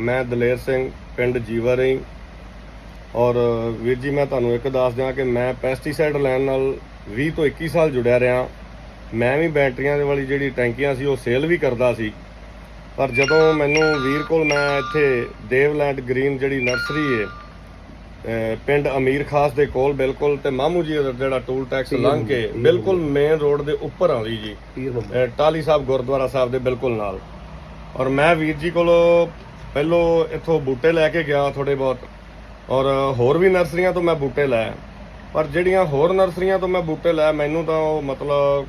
ਮੈਂ ਦਲੇਰ ਸਿੰਘ ਪਿੰਡ ਜੀਵਾ ਰਹੀ। ਔਰ ਵੀਰ ਜੀ ਮੈਂ ਤੁਹਾਨੂੰ ਇੱਕ ਦੱਸ ਦਿਆਂ ਕਿ ਮੈਂ ਪੈਸਟੀਸਾਈਡ ਲੈਣ ਨਾਲ 20 ਤੋਂ 21 ਸਾਲ ਜੁੜਿਆ ਰਿਹਾ। ਮੈਂ ਵੀ ਬੈਟਰੀਆਂ ਦੇ ਵਾਲੀ ਜਿਹੜੀ ਟੈਂਕੀਆਂ ਸੀ ਉਹ ਸੇਲ ਵੀ ਕਰਦਾ ਸੀ। ਪਰ ਜਦੋਂ ਮੈਨੂੰ ਵੀਰ ਕੋਲ ਮੈਂ ਇੱਥੇ ਦੇਵਲੈਂਡ ਗ੍ਰੀਨ ਜਿਹੜੀ ਨਰਸਰੀ ਹੈ ਪਿੰਡ ਅਮੀਰ ਖਾਸ ਦੇ ਕੋਲ ਬਿਲਕੁਲ ਤੇ ਮਾਮੂ ਜੀ ਜਿਹੜਾ ਟੂਲ ਟੈਕਸ ਲੰਘ ਕੇ ਬਿਲਕੁਲ ਮੇਨ ਰੋਡ ਦੇ ਉੱਪਰ ਆਉਂਦੀ ਜੀ। ਟਾਲੀ ਸਾਹਿਬ ਗੁਰਦੁਆਰਾ ਸਾਹਿਬ ਦੇ ਬਿਲਕੁਲ ਨਾਲ। ਔਰ ਮੈਂ ਵੀਰ ਜੀ ਕੋਲੋਂ ਪਹਿਲੋਂ ਇੱਥੋਂ ਬੂਟੇ ਲੈ ਕੇ ਗਿਆ ਥੋੜੇ ਬਹੁਤ। ਔਰ ਹੋਰ ਵੀ ਨਰਸਰੀਆਂ ਤੋਂ ਮੈਂ ਬੂਟੇ ਲੈ। ਪਰ ਜਿਹੜੀਆਂ ਹੋਰ ਨਰਸਰੀਆਂ ਤੋਂ ਮੈਂ ਬੂਟੇ ਲਏ ਮੈਨੂੰ ਤਾਂ ਉਹ ਮਤਲਬ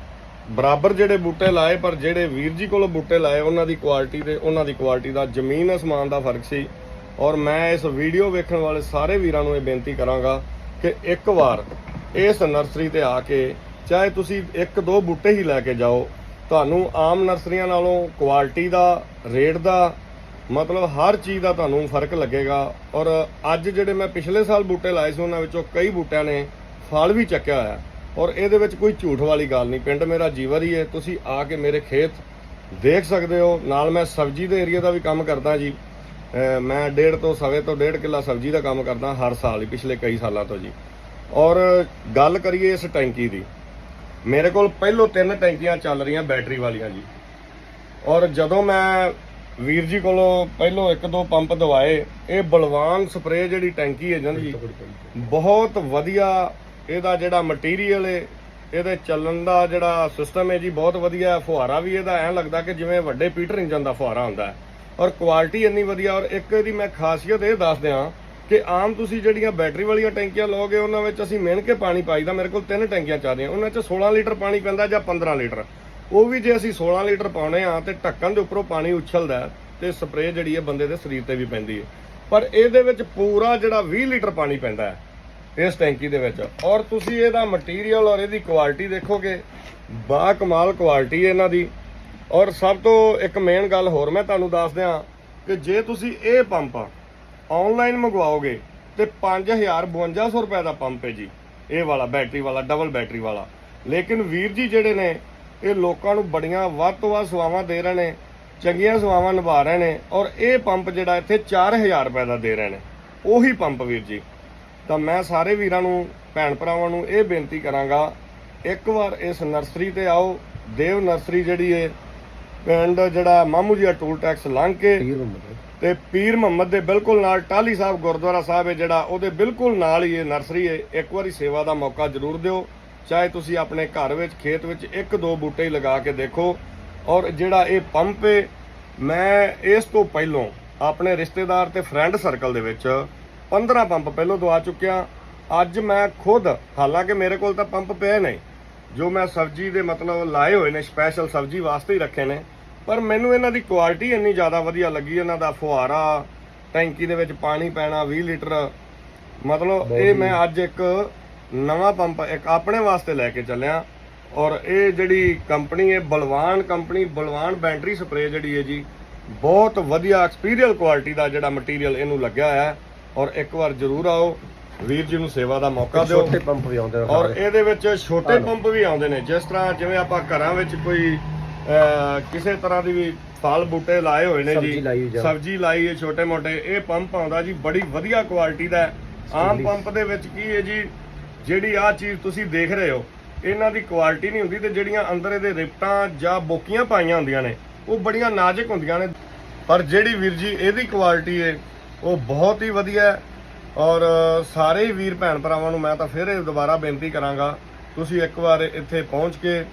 ਬਰਾਬਰ ਜਿਹੜੇ ਬੂਟੇ ਲਾਏ, ਪਰ ਜਿਹੜੇ ਵੀਰ ਜੀ ਕੋਲੋਂ ਬੂਟੇ ਲਾਏ, ਉਹਨਾਂ ਦੀ ਕੁਆਲਿਟੀ ਤੇ ਉਹਨਾਂ ਦੀ ਕੁਆਲਿਟੀ ਦਾ ਜ਼ਮੀਨ ਅਸਮਾਨ ਦਾ ਫ਼ਰਕ ਸੀ। ਔਰ ਮੈਂ ਇਸ ਵੀਡੀਓ ਵੇਖਣ ਵਾਲੇ ਸਾਰੇ ਵੀਰਾਂ ਨੂੰ ਇਹ ਬੇਨਤੀ ਕਰਾਂਗਾ ਕਿ ਇੱਕ ਵਾਰ ਇਸ ਨਰਸਰੀ ਤੇ ਆ ਕੇ ਚਾਹੇ ਤੁਸੀਂ ਇੱਕ ਦੋ ਬੂਟੇ ਹੀ ਲੈ ਕੇ ਜਾਓ, ਤੁਹਾਨੂੰ ਆਮ ਨਰਸਰੀਆਂ ਨਾਲੋਂ ਕੁਆਲਿਟੀ ਦਾ, ਰੇਟ ਦਾ ਮਤਲਬ ਹਰ ਚੀਜ਼ ਦਾ ਤੁਹਾਨੂੰ ਫ਼ਰਕ ਲੱਗੇਗਾ। ਔਰ ਅੱਜ ਜਿਹੜੇ ਮੈਂ ਪਿਛਲੇ ਸਾਲ ਬੂਟੇ ਲਾਏ ਸੀ, ਉਹਨਾਂ ਵਿੱਚੋਂ ਕਈ ਬੂਟਿਆਂ ਨੇ ਫਲ ਵੀ ਚੱਕਿਆ ਹੋਇਆ। ਔਰ ਇਹਦੇ ਵਿੱਚ ਕੋਈ ਝੂਠ ਵਾਲੀ ਗੱਲ ਨਹੀਂ। ਪਿੰਡ ਮੇਰਾ ਜੀਵਰ ਹੀ ਹੈ। ਤੁਸੀਂ ਆ ਕੇ ਮੇਰੇ ਖੇਤ ਦੇਖ ਸਕਦੇ ਹੋ। ਨਾਲ ਮੈਂ ਸਬਜ਼ੀ ਦੇ ਏਰੀਆ ਦਾ ਵੀ ਕੰਮ ਕਰਦਾ ਜੀ। ਮੈਂ ਡੇਢ ਤੋਂ ਸਵੇ ਤੋਂ ਡੇਢ ਕਿੱਲਾ ਸਬਜ਼ੀ ਦਾ ਕੰਮ ਕਰਦਾ ਹਰ ਸਾਲ ਹੀ, ਪਿਛਲੇ ਕਈ ਸਾਲਾਂ ਤੋਂ ਜੀ। ਔਰ ਗੱਲ ਕਰੀਏ ਇਸ ਟੈਂਕੀ ਦੀ। ਮੇਰੇ ਕੋਲ ਪਹਿਲੋਂ ਤਿੰਨ ਟੈਂਕੀਆਂ ਚੱਲ ਰਹੀਆਂ ਬੈਟਰੀ ਵਾਲੀਆਂ ਜੀ। ਔਰ ਜਦੋਂ ਮੈਂ ਵੀਰ ਜੀ ਕੋਲੋਂ ਪਹਿਲੋਂ ਇੱਕ ਦੋ ਪੰਪ ਦਵਾਏ। ਇਹ ਬਲਵਾਨ ਸਪਰੇ ਜਿਹੜੀ ਟੈਂਕੀ ਹੈ ਜਨ ਜੀ ਬਹੁਤ ਵਧੀਆ ਇਹਦਾ ਜਿਹੜਾ ਮਟੀਰੀਅਲ ਹੈ ਇਹਦੇ ਚੱਲਣ ਦਾ ਜਿਹੜਾ ਸਿਸਟਮ ਹੈ ਜੀ ਬਹੁਤ ਵਧੀਆ ਫੁਹਾਰਾ ਵੀ ਇਹਦਾ। ਐਂ ਲੱਗਦਾ ਕਿ ਜਿਵੇਂ ਵੱਡੇ ਪੀਟਰ ਇੰਜਨ ਦਾ ਫੁਹਾਰਾ ਹੁੰਦਾ ਹੈ। ਔਰ ਕੁਆਲਿਟੀ ਇੰਨੀ ਵਧੀਆ ਔਰ ਇੱਕ ਇਹਦੀ ਮੈਂ ਖਾਸੀਅਤ ਇਹ ਦੱਸ ਦਿਆਂ ਕਿ ਆਮ ਤੁਸੀਂ ਜਿਹੜੀਆਂ ਬੈਟਰੀ ਵਾਲੀਆਂ ਟੈਂਕੀਆਂ ਲਓਗੇ ਉਹਨਾਂ ਵਿੱਚ ਅਸੀਂ ਮਿਣ ਕੇ ਪਾਣੀ ਪਾਈਦਾ ਮੇਰੇ ਕੋਲ ਤਿੰਨ ਟੈਂਕੀਆਂ ਚੱਲਦੀਆਂ ਉਹਨਾਂ 'ਚ 16 ਲੀਟਰ ਪਾਣੀ ਪੈਂਦਾ ਜਾਂ 15 ਲੀਟਰ। ਉਹ ਵੀ ਜੇ ਅਸੀਂ 16 ਲੀਟਰ ਪਾਉਣੇ ਆ ਤੇ ਢੱਕਣ ਦੇ ਉੱਪਰੋਂ ਪਾਣੀ ਉਛਲਦਾ ਹੈ ਤੇ ਸਪਰੇਅ ਜਿਹੜੀ ਹੈ ਬੰਦੇ ਦੇ ਸਰੀਰ ਤੇ ਵੀ ਪੈਂਦੀ ਹੈ। ਪਰ ਇਹਦੇ ਵਿੱਚ ਪੂਰਾ ਜਿਹੜਾ 20 ਲੀਟਰ ਪਾਣੀ ਪੈਂਦਾ ਹੈ ਇਸ ਟੈਂਕੀ ਦੇ ਵਿੱਚ। ਔਰ ਤੁਸੀਂ ਇਹਦਾ ਮਟੀਰੀਅਲ ਔਰ ਇਹਦੀ ਕੁਆਲਿਟੀ ਦੇਖੋਗੇ, ਬਾ ਕਮਾਲ ਕੁਆਲਿਟੀ ਹੈ ਇਹਨਾਂ ਦੀ। ਔਰ ਸਭ ਤੋਂ ਇੱਕ ਮੇਨ ਗੱਲ ਹੋਰ ਮੈਂ ਤੁਹਾਨੂੰ ਦੱਸ ਦਿਆਂ ਕਿ ਜੇ ਤੁਸੀਂ ਇਹ ਪੰਪ ਆਨਲਾਈਨ ਮੰਗਵਾਓਗੇ ਤੇ 5000 5200 ਰੁਪਏ ਦਾ ਪੰਪ ਹੈ ਜੀ। ਇਹ ਵਾਲਾ ਬੈਟਰੀ ਵਾਲਾ ਡਬਲ ਬੈਟਰੀ ਵਾਲਾ। ਲੇਕਿਨ ਵੀਰ ਜੀ ਜਿਹੜੇ ਨੇ ਇਹ ਲੋਕਾਂ ਨੂੰ ਬੜੀਆਂ ਵੱਧ ਤੋਂ ਵੱਧ ਸੇਵਾਵਾਂ ਦੇ ਰਹੇ ਨੇ ਚੰਗੀਆਂ ਸੇਵਾਵਾਂ ਨਿਭਾ ਰਹੇ ਨੇ ਔਰ ਇਹ ਪੰਪ ਜਿਹੜਾ ਇੱਥੇ 4000 ਰੁਪਏ ਦਾ ਦੇ ਰਹੇ ਨੇ। ਉਹੀ ਪੰਪ ਵੀਰ ਜੀ। ਤਾਂ ਮੈਂ ਸਾਰੇ ਵੀਰਾਂ ਨੂੰ ਭੈਣ ਭਰਾਵਾਂ ਨੂੰ ਇਹ ਬੇਨਤੀ ਕਰਾਂਗਾ ਇੱਕ ਵਾਰ ਇਸ ਨਰਸਰੀ ਤੇ ਆਓ ਦੇਵ ਨਰਸਰੀ ਜਿਹੜੀ ਏ ਪਿੰਡ ਜਿਹੜਾ ਮਾਮੂ ਜੀ ਦਾ ਟੂਲ ਟੈਕਸ ਲੰਘ ਕੇ ਤੇ ਪੀਰ ਮੁਹੰਮਦ ਦੇ ਬਿਲਕੁਲ ਨਾਲ ਟਾਲੀ ਸਾਹਿਬ ਗੁਰਦੁਆਰਾ ਸਾਹਿਬ ਹੈ ਜਿਹੜਾ ਉਹਦੇ ਬਿਲਕੁਲ ਨਾਲ ਹੀ ਇਹ ਨਰਸਰੀ ਹੈ ਇੱਕ ਵਾਰੀ ਸੇਵਾ ਦਾ ਮੌਕਾ ਜ਼ਰੂਰ ਦਿਓ। ਚਾਹੇ ਤੁਸੀਂ ਆਪਣੇ ਘਰ ਵਿੱਚ ਖੇਤ ਵਿੱਚ ਇੱਕ ਦੋ ਬੂਟੇ ਹੀ ਲਗਾ ਕੇ ਦੇਖੋ। ਔਰ ਜਿਹੜਾ ਇਹ ਪੰਪ ਹੈ ਮੈਂ ਇਸ ਤੋਂ ਪਹਿਲੋਂ ਆਪਣੇ ਰਿਸ਼ਤੇਦਾਰ ਤੇ ਫਰੈਂਡ ਸਰਕਲ ਦੇ ਵਿੱਚ 15 ਪੰਪ ਪਹਿਲੋਂ ਦਵਾ ਚੁੱਕਿਆ। ਅੱਜ ਮੈਂ ਖੁਦ ਹਾਲਾਂਕਿ ਮੇਰੇ ਕੋਲ ਤਾਂ ਪੰਪ ਪਏ ਨਹੀਂ ਜੋ ਮੈਂ ਸਬਜ਼ੀ ਦੇ ਮਤਲਬ ਲਾਏ ਹੋਏ ਨੇ ਸਪੈਸ਼ਲ ਸਬਜ਼ੀ ਵਾਸਤੇ ਹੀ ਰੱਖੇ ਨੇ। ਪਰ ਮੈਨੂੰ ਇਹਨਾਂ ਦੀ ਕੁਆਲਿਟੀ ਇੰਨੀ ਜ਼ਿਆਦਾ ਵਧੀਆ ਲੱਗੀ ਇਹਨਾਂ ਦਾ ਫੁਹਾਰਾ ਟੈਂਕੀ ਦੇ ਵਿੱਚ ਪਾਣੀ ਪੈਣਾ 20 ਲੀਟਰ। ਮਤਲਬ ਇਹ ਮੈਂ ਅੱਜ ਇੱਕ ਨਵਾਂ ਪੰਪ ਇੱਕ ਆਪਣੇ ਵਾਸਤੇ ਲੈ ਕੇ ਚੱਲਿਆ। ਔਰ ਇਹ ਜਿਹੜੀ ਕੰਪਨੀ ਹੈ ਬਲਵਾਨ ਕੰਪਨੀ ਬਲਵਾਨ ਬੈਟਰੀ ਸਪਰੇ ਜਿਹੜੀ ਹੈ ਜੀ ਬਹੁਤ ਵਧੀਆ ਐਕਸਪੀਰੀਅਲ ਕੁਆਲਿਟੀ ਦਾ ਜਿਹੜਾ ਮਟੀਰੀਅਲ ਇਹਨੂੰ ਲੱਗਿਆ ਹੋਇਆ ਹੈ। ਔਰ ਇੱਕ ਵਾਰ ਜ਼ਰੂਰ ਆਓ ਵੀਰ ਜੀ ਨੂੰ ਸੇਵਾ ਦਾ ਮੌਕਾ ਦਿਓ। ਛੋਟੇ ਪੰਪ ਵੀ ਆਉਂਦੇ ਨੇ ਔਰ। ਇਹਦੇ ਵਿੱਚ ਛੋਟੇ ਪੰਪ ਵੀ ਆਉਂਦੇ ਨੇ। ਜਿਸ ਤਰ੍ਹਾਂ ਜਿਵੇਂ ਆਪਾਂ ਘਰਾਂ ਵਿੱਚ ਕੋਈ ਕਿਸੇ ਤਰ੍ਹਾਂ ਦੀ ਵੀ ਫਲ ਬੂਟੇ ਲਾਏ ਹੋਏ ਨੇ ਜੀ ਸਬਜ਼ੀ ਲਾਈ ਹੈ ਛੋਟੇ ਮੋਟੇ ਇਹ ਪੰਪ ਆਉਂਦਾ ਜੀ ਬੜੀ ਵਧੀਆ ਕੁਆਲਿਟੀ ਦਾ। ਆਮ ਪੰਪ ਦੇ ਵਿੱਚ ਕੀ ਹੈ ਜੀ ਜਿਹੜੀ ਆ ਚੀਜ਼ ਤੁਸੀਂ ਦੇਖ ਰਹੇ ਹੋ, ਇਹਨਾਂ ਦੀ ਕੁਆਲਿਟੀ ਨਹੀਂ ਹੁੰਦੀ ਤੇ ਜਿਹੜੀਆਂ ਅੰਦਰ ਇਹਦੇ ਰਿਪਟਾਂ ਜਾਂ ਬੋਕੀਆਂ ਪਾਈਆਂ ਹੁੰਦੀਆਂ ਨੇ, ਉਹ ਬੜੀਆਂ ਨਾਜ਼ੁਕ ਹੁੰਦੀਆਂ ਨੇ। ਪਰ ਜਿਹੜੀ ਵੀਰ ਜੀ, ਇਹਦੀ ਕੁਆਲਿਟੀ ਹੈ ਉਹ ਬਹੁਤ ਹੀ ਵਧੀਆ ਹੈ। ਔਰ ਸਾਰੇ ਹੀ ਵੀਰ ਭੈਣ ਭਰਾਵਾਂ ਨੂੰ ਮੈਂ ਤਾਂ ਫਿਰ ਇਹ ਦੁਬਾਰਾ ਬੇਨਤੀ ਕਰਾਂਗਾ, ਤੁਸੀਂ ਇੱਕ ਵਾਰ ਇੱਥੇ ਪਹੁੰਚ ਕੇ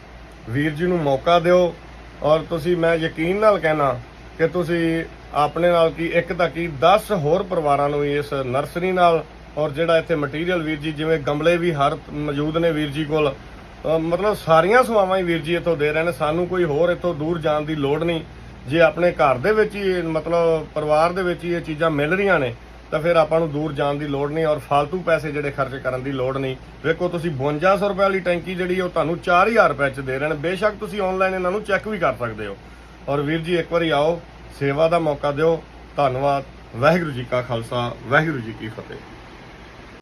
ਵੀਰ ਜੀ ਨੂੰ ਮੌਕਾ ਦਿਓ। ਔਰ ਤੁਸੀਂ, ਮੈਂ ਯਕੀਨ ਨਾਲ ਕਹਿਣਾ ਕਿ ਤੁਸੀਂ ਆਪਣੇ ਨਾਲ ਕੀ, ਇੱਕ ਤਾਂ ਕੀ 10 ਹੋਰ ਪਰਿਵਾਰਾਂ ਨੂੰ ਇਸ ਨਰਸਰੀ ਨਾਲ ਔਰ ਜਿਹੜਾ ਇੱਥੇ ਮਟੀਰੀਅਲ ਵੀਰ ਜੀ, ਜਿਵੇਂ ਗਮਲੇ ਵੀ ਹਰ ਮੌਜੂਦ ਨੇ ਵੀਰ ਜੀ ਕੋਲ ਮਤਲਬ ਸਾਰੀਆਂ ਸੇਵਾਵਾਂ ਹੀ ਵੀਰ ਜੀ ਇੱਥੋਂ ਦੇ ਰਹੇ ਨੇ। ਸਾਨੂੰ ਕੋਈ ਹੋਰ ਇੱਥੋਂ ਦੂਰ ਜਾਣ ਦੀ ਲੋੜ ਨਹੀਂ। ਜੇ ਆਪਣੇ ਘਰ ਦੇ ਵਿੱਚ ਹੀ ਮਤਲਬ ਪਰਿਵਾਰ ਦੇ ਵਿੱਚ ਹੀ ਇਹ ਚੀਜ਼ਾਂ ਮਿਲ ਰਹੀਆਂ ਨੇ, ਤਾਂ ਫਿਰ ਆਪਾਂ ਨੂੰ ਦੂਰ ਜਾਣ ਦੀ ਲੋੜ ਨਹੀਂ ਔਰ ਫालतू ਪੈਸੇ ਜਿਹੜੇ ਖਰਚ ਕਰਨ ਦੀ ਲੋੜ ਨਹੀਂ। ਵੇਖੋ, ਤੁਸੀਂ 5200 ਰੁਪਏ ਵਾਲੀ ਟੈਂਕੀ ਜਿਹੜੀ ਉਹ ਤੁਹਾਨੂੰ 4000 ਰੁਪਏ ਚ ਦੇ ਰਹੇ ਨੇ। ਬੇਸ਼ੱਕ ਤੁਸੀਂ ਆਨਲਾਈਨ ਇਹਨਾਂ ਨੂੰ ਚੈੱਕ ਵੀ ਕਰ ਸਕਦੇ ਹੋ। ਔਰ ਵੀਰ ਜੀ, ਇੱਕ ਵਾਰੀ ਆਓ, ਸੇਵਾ ਦਾ ਮੌਕਾ ਦਿਓ। ਧੰਨਵਾਦ। ਵਾਹਿਗੁਰੂ ਜੀ ਕਾ ਖਾਲਸਾ, ਵਾਹਿਗੁਰੂ ਜੀ ਕੀ ਫਤਿਹ।